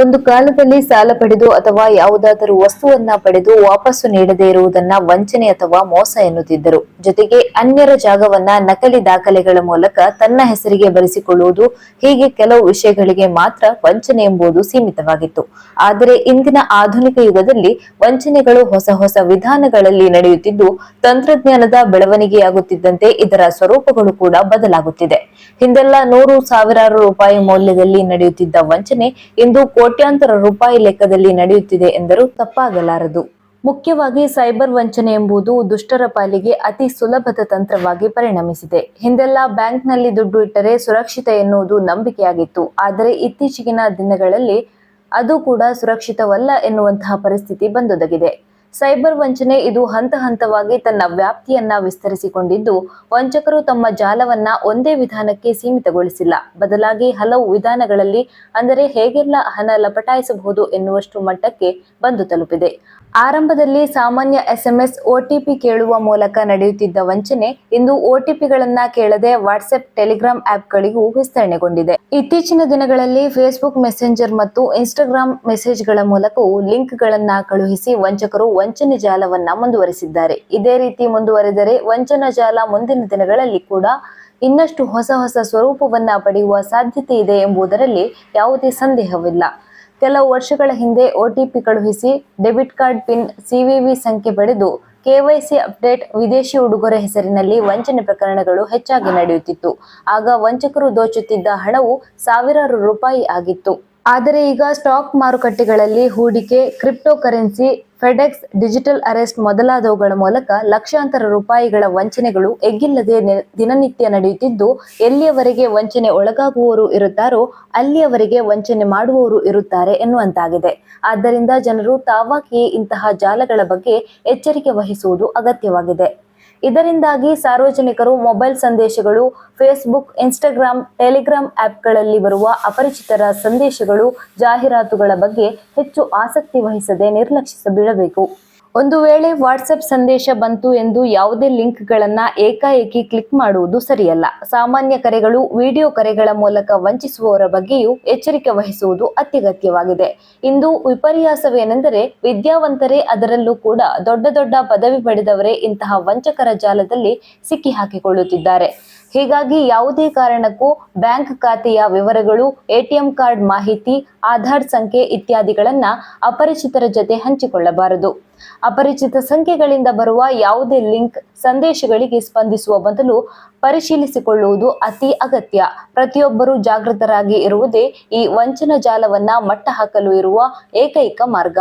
ಒಂದು ಕಾಲದಲ್ಲಿ ಸಾಲ ಪಡೆದು ಅಥವಾ ಯಾವುದಾದರೂ ವಸ್ತುವನ್ನ ಪಡೆದು ವಾಪಸ್ಸು ನೀಡದೇ ಇರುವುದನ್ನ ವಂಚನೆ ಅಥವಾ ಮೋಸ ಎನ್ನುತ್ತಿದ್ದರು. ಜೊತೆಗೆ ಅನ್ಯರ ಜಾಗವನ್ನ ನಕಲಿ ದಾಖಲೆಗಳ ಮೂಲಕ ತನ್ನ ಹೆಸರಿಗೆ ಬರೆಸಿಕೊಳ್ಳುವುದು ಹೀಗೆ ಕೆಲವು ವಿಷಯಗಳಿಗೆ ಮಾತ್ರ ವಂಚನೆ ಎಂಬುದು ಸೀಮಿತವಾಗಿತ್ತು. ಆದರೆ ಇಂದಿನ ಆಧುನಿಕ ಯುಗದಲ್ಲಿ ವಂಚನೆಗಳು ಹೊಸ ಹೊಸ ವಿಧಾನಗಳಲ್ಲಿ ನಡೆಯುತ್ತಿದ್ದು, ತಂತ್ರಜ್ಞಾನದ ಬೆಳವಣಿಗೆಯಾಗುತ್ತಿದ್ದಂತೆ ಇದರ ಸ್ವರೂಪಗಳು ಕೂಡ ಬದಲಾಗುತ್ತಿದೆ. ಹಿಂದೆಲ್ಲ ನೂರು ಸಾವಿರಾರು ರೂಪಾಯಿ ಮೌಲ್ಯದಲ್ಲಿ ನಡೆಯುತ್ತಿದ್ದ ವಂಚನೆ ಇಂದು ಕೋಟ್ಯಾಂತರ ರೂಪಾಯಿ ಲೆಕ್ಕದಲ್ಲಿ ನಡೆಯುತ್ತಿದೆ ಎಂದರೂ ತಪ್ಪಾಗಲಾರದು. ಮುಖ್ಯವಾಗಿ ಸೈಬರ್ ವಂಚನೆ ಎಂಬುದು ದುಷ್ಟರ ಪಾಲಿಗೆ ಅತಿ ಸುಲಭದ ತಂತ್ರವಾಗಿ ಪರಿಣಮಿಸಿದೆ. ಹಿಂದೆಲ್ಲ ಬ್ಯಾಂಕ್ನಲ್ಲಿ ದುಡ್ಡು ಇಟ್ಟರೆ ಸುರಕ್ಷಿತ ಎನ್ನುವುದು ನಂಬಿಕೆಯಾಗಿತ್ತು. ಆದರೆ ಇತ್ತೀಚೆಗಿನ ದಿನಗಳಲ್ಲಿ ಅದು ಕೂಡ ಸುರಕ್ಷಿತವಲ್ಲ ಎನ್ನುವಂತಹ ಪರಿಸ್ಥಿತಿ ಬಂದೊದಗಿದೆ. ಸೈಬರ್ ವಂಚನೆ ಇದು ಹಂತ ಹಂತವಾಗಿ ತನ್ನ ವ್ಯಾಪ್ತಿಯನ್ನ ವಿಸ್ತರಿಸಿಕೊಂಡಿದ್ದು, ವಂಚಕರು ತಮ್ಮ ಜಾಲವನ್ನ ಒಂದೇ ವಿಧಾನಕ್ಕೆ ಸೀಮಿತಗೊಳಿಸಿಲ್ಲ. ಬದಲಾಗಿ ಹಲವು ವಿಧಾನಗಳಲ್ಲಿ ಅಂದರೆ ಹೇಗೆಲ್ಲ ಹಣ ಲಪಟಾಯಿಸಬಹುದು ಎನ್ನುವಷ್ಟು ಮಟ್ಟಕ್ಕೆ ಬಂದು ತಲುಪಿದೆ. ಆರಂಭದಲ್ಲಿ ಸಾಮಾನ್ಯ ಎಸ್ಎಂಎಸ್ ಒಟಿಪಿ ಕೇಳುವ ಮೂಲಕ ನಡೆಯುತ್ತಿದ್ದ ವಂಚನೆ ಇಂದು ಒಟಿಪಿಗಳನ್ನ ಕೇಳದೆ ವಾಟ್ಸ್ಆಪ್ ಟೆಲಿಗ್ರಾಮ್ ಆಪ್ಗಳಿಗೂ ವಿಸ್ತರಣೆಗೊಂಡಿದೆ. ಇತ್ತೀಚಿನ ದಿನಗಳಲ್ಲಿ ಫೇಸ್ಬುಕ್ ಮೆಸೆಂಜರ್ ಮತ್ತು ಇನ್ಸ್ಟಾಗ್ರಾಂ ಮೆಸೇಜ್ಗಳ ಮೂಲಕವೂ ಲಿಂಕ್ಗಳನ್ನ ಕಳುಹಿಸಿ ವಂಚಕರು ವಂಚನೆ ಜಾಲವನ್ನ ಮುಂದುವರಿಸಿದ್ದಾರೆ. ಇದೇ ರೀತಿ ಮುಂದುವರೆದರೆ ವಂಚನಾ ಜಾಲ ಮುಂದಿನ ದಿನಗಳಲ್ಲಿ ಕೂಡ ಇನ್ನಷ್ಟು ಹೊಸ ಹೊಸ ಸ್ವರೂಪವನ್ನ ಪಡೆಯುವ ಸಾಧ್ಯತೆ ಇದೆ ಎಂಬುದರಲ್ಲಿ ಯಾವುದೇ ಸಂದೇಹವಿಲ್ಲ. ಕೆಲವು ವರ್ಷಗಳ ಹಿಂದೆ ಒಟಿಪಿ ಕಳುಹಿಸಿ ಡೆಬಿಟ್ ಕಾರ್ಡ್ ಪಿನ್ ಸಿವಿವಿ ಸಂಖ್ಯೆ ಪಡೆದು ಕೆವೈಸಿ ಅಪ್ಡೇಟ್ ವಿದೇಶಿ ಉಡುಗೊರೆ ಹೆಸರಿನಲ್ಲಿ ವಂಚನೆ ಪ್ರಕರಣಗಳು ಹೆಚ್ಚಾಗಿ ನಡೆಯುತ್ತಿತ್ತು. ಆಗ ವಂಚಕರು ದೋಚುತ್ತಿದ್ದ ಹಣವು ಸಾವಿರಾರು ರೂಪಾಯಿ ಆಗಿತ್ತು. ಆದರೆ ಈಗ ಸ್ಟಾಕ್ ಮಾರುಕಟ್ಟೆಗಳಲ್ಲಿ ಹೂಡಿಕೆ crypto currency FedEx, digital arrest ಮೊದಲಾದವುಗಳ ಮೂಲಕ ಲಕ್ಷಾಂತರ ರೂಪಾಯಿಗಳ ವಂಚನೆಗಳು ಎಗ್ಗಿಲ್ಲದೆ ದಿನನಿತ್ಯ ನಡೆಯುತ್ತಿದ್ದು, ಎಲ್ಲಿಯವರೆಗೆ ವಂಚನೆ ಒಳಗಾಗುವವರು ಇರುತ್ತಾರೋ ಅಲ್ಲಿಯವರೆಗೆ ವಂಚನೆ ಮಾಡುವವರು ಇರುತ್ತಾರೆ ಎನ್ನುವಂತಾಗಿದೆ. ಆದ್ದರಿಂದ ಜನರು ತಾವಾಗಿಯೇ ಇಂತಹ ಜಾಲಗಳ ಬಗ್ಗೆ ಎಚ್ಚರಿಕೆ ವಹಿಸುವುದು ಅಗತ್ಯವಾಗಿದೆ. ಇದರಿಂದಾಗಿ ಸಾರ್ವಜನಿಕರು ಮೊಬೈಲ್ ಸಂದೇಶಗಳು ಫೇಸ್ಬುಕ್ ಇನ್ಸ್ಟಾಗ್ರಾಂ ಟೆಲಿಗ್ರಾಮ್ ಆಪ್ಗಳಲ್ಲಿ ಬರುವ ಅಪರಿಚಿತರ ಸಂದೇಶಗಳು, ಜಾಹೀರಾತುಗಳ ಬಗ್ಗೆ ಹೆಚ್ಚು ಆಸಕ್ತಿ ವಹಿಸದೆ ನಿರ್ಲಕ್ಷಿಸಬಿಡಬೇಕು. ಒಂದು ವೇಳೆ ವಾಟ್ಸಪ್ ಸಂದೇಶ ಬಂತು ಎಂದು ಯಾವುದೇ ಲಿಂಕ್ಗಳನ್ನು ಏಕಾಏಕಿ ಕ್ಲಿಕ್ ಮಾಡುವುದು ಸರಿಯಲ್ಲ. ಸಾಮಾನ್ಯ ಕರೆಗಳು, ವಿಡಿಯೋ ಕರೆಗಳ ಮೂಲಕ ವಂಚಿಸುವವರ ಬಗ್ಗೆಯೂ ಎಚ್ಚರಿಕೆ ವಹಿಸುವುದು ಅತ್ಯಗತ್ಯವಾಗಿದೆ. ಇಂದು ವಿಪರ್ಯಾಸವೇನೆಂದರೆ ವಿದ್ಯಾವಂತರೇ ಅದರಲ್ಲೂ ಕೂಡ ದೊಡ್ಡ ದೊಡ್ಡ ಪದವಿ ಪಡೆದವರೇ ಇಂತಹ ವಂಚಕರ ಜಾಲದಲ್ಲಿ ಸಿಕ್ಕಿ ಹಾಕಿಕೊಳ್ಳುತ್ತಿದ್ದಾರೆ ಹೀಗಾಗಿ ಯಾವುದೇ ಕಾರಣಕ್ಕೂ ಬ್ಯಾಂಕ್ ಖಾತೆಯ ವಿವರಗಳು ಎಟಿಎಂ ಕಾರ್ಡ್ ಮಾಹಿತಿ, ಆಧಾರ್ ಸಂಖ್ಯೆ ಇತ್ಯಾದಿಗಳನ್ನ ಅಪರಿಚಿತರ ಜೊತೆ ಹಂಚಿಕೊಳ್ಳಬಾರದು. ಅಪರಿಚಿತ ಸಂಖ್ಯೆಗಳಿಂದ ಬರುವ ಯಾವುದೇ ಲಿಂಕ್ ಸಂದೇಶಗಳಿಗೆ ಸ್ಪಂದಿಸುವ ಬದಲು ಪರಿಶೀಲಿಸಿಕೊಳ್ಳುವುದು ಅತಿ ಅಗತ್ಯ. ಪ್ರತಿಯೊಬ್ಬರೂ ಜಾಗೃತರಾಗಿ ಇರುವುದೇ ಈ ವಂಚನಾ ಜಾಲವನ್ನ ಮಟ್ಟ ಹಾಕಲು ಇರುವ ಏಕೈಕ ಮಾರ್ಗ.